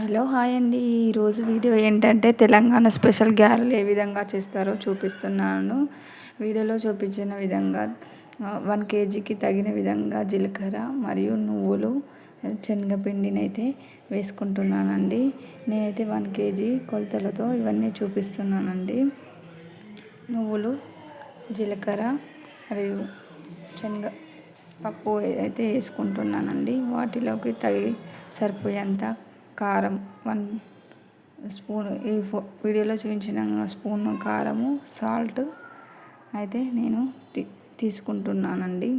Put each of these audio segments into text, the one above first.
Hello hi అండి. ఈరోజు video ఏంటంటే తెలంగాణ స్పెషల్ గ్యారెలు ఏ విధంగా చేస్తారో చూపిస్తున్నాను. వీడియోలో చూపించిన విధంగా వన్ కేజీకి తగిన విధంగా జీలకర్ర మరియు నువ్వులు శనగపిండినైతే వేసుకుంటున్నానండి. నేనైతే వన్ కేజీ కొలతలతో ఇవన్నీ చూపిస్తున్నానండి. నువ్వులు జీలకర్ర మరియు శనగ పప్పు అయితే వేసుకుంటున్నానండి. వాటిలోకి తగి సరిపోయేంత కారం వన్ స్పూన్ ఈ వీడియోలో చూపించిన స్పూన్ కారము సాల్ట్ అయితే నేను తీ తీసుకుంటున్నానండి.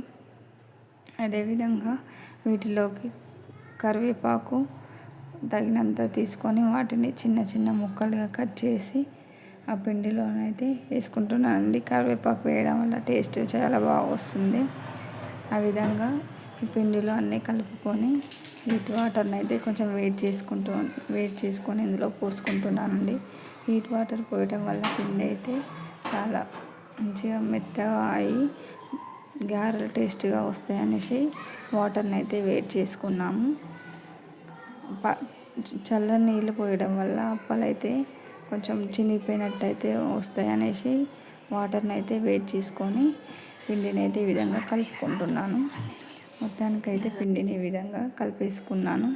అదేవిధంగా వీటిలోకి కరివేపాకు తగినంత తీసుకొని వాటిని చిన్న చిన్న ముక్కలుగా కట్ చేసి ఆ పిండిలోనైతే వేసుకుంటున్నానండి. కరివేపాకు వేయడం వల్ల టేస్ట్ చాలా బాగా వస్తుంది. ఆ విధంగా ఈ పిండిలో అన్నీ కలుపుకొని హీట్ వాటర్ని అయితే కొంచెం వెయిట్ చేసుకుంటూ వెయిట్ చేసుకొని ఇందులో పోసుకుంటున్నానండి. హీట్ వాటర్ పోయటం వల్ల పిండి అయితే చాలా మంచిగా మెత్తగా అయ్యి గారెలు టేస్ట్గా వస్తాయి అనేసి వాటర్ని అయితే వెయిట్ చేసుకున్నాము. ప చల్లని నీళ్ళు పోయడం వల్ల అప్పలైతే కొంచెం చినిగిపోయినట్టు అయితే వస్తాయి అనేసి వాటర్ని అయితే వెయిట్ చేసుకొని పిండిని అయితే ఈ విధంగా కలుపుకుంటున్నాను. మొత్తానికైతే పిండిని ఈ విధంగా కలిపేసుకున్నాను.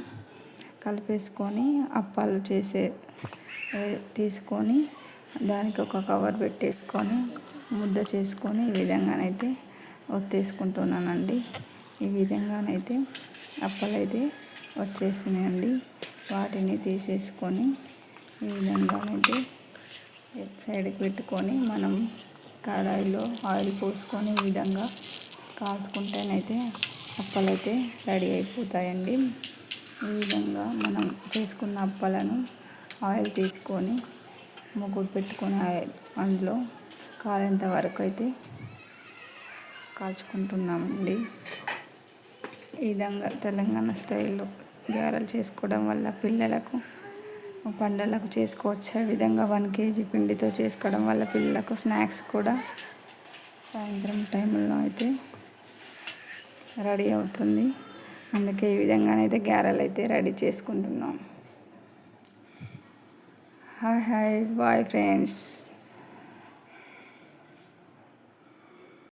కలిపేసుకొని అప్పాలు చేసే తీసుకొని దానికి ఒక కవర్ పెట్టేసుకొని ముద్ద చేసుకొని ఈ విధంగానైతే ఒత్తేసుకుంటున్నానండి. ఈ విధంగానైతే అప్పలైతే వచ్చేసినాయండి. వాటిని తీసేసుకొని ఈ విధంగానైతే సైడ్కి పెట్టుకొని మనం కడాయిలో ఆయిల్ పోసుకొని ఈ విధంగా కాల్చుకుంటేనైతే అప్పలైతే రెడీ అయిపోతాయండి. ఈ విధంగా మనం చేసుకున్న అప్పలను ఆయిల్ తీసుకొని ముగ్గురు పెట్టుకుని ఆయిల్ అందులో కాలేంత వరకు అయితే కాల్చుకుంటున్నామండి. ఈ విధంగా తెలంగాణ స్టైల్లో గారెలు చేసుకోవడం వల్ల పిల్లలకు పండలకు చేసుకోవచ్చు. ఆ విధంగా వన్ కేజీ పిండితో చేసుకోవడం వల్ల పిల్లలకు స్నాక్స్ కూడా సాయంత్రం టైంలో అయితే రెడీ అవుతుంది. అందుకే ఈ విధంగానైతే గారెలు అయితే రెడీ చేసుకుంటున్నాం. Hi hi bye friends.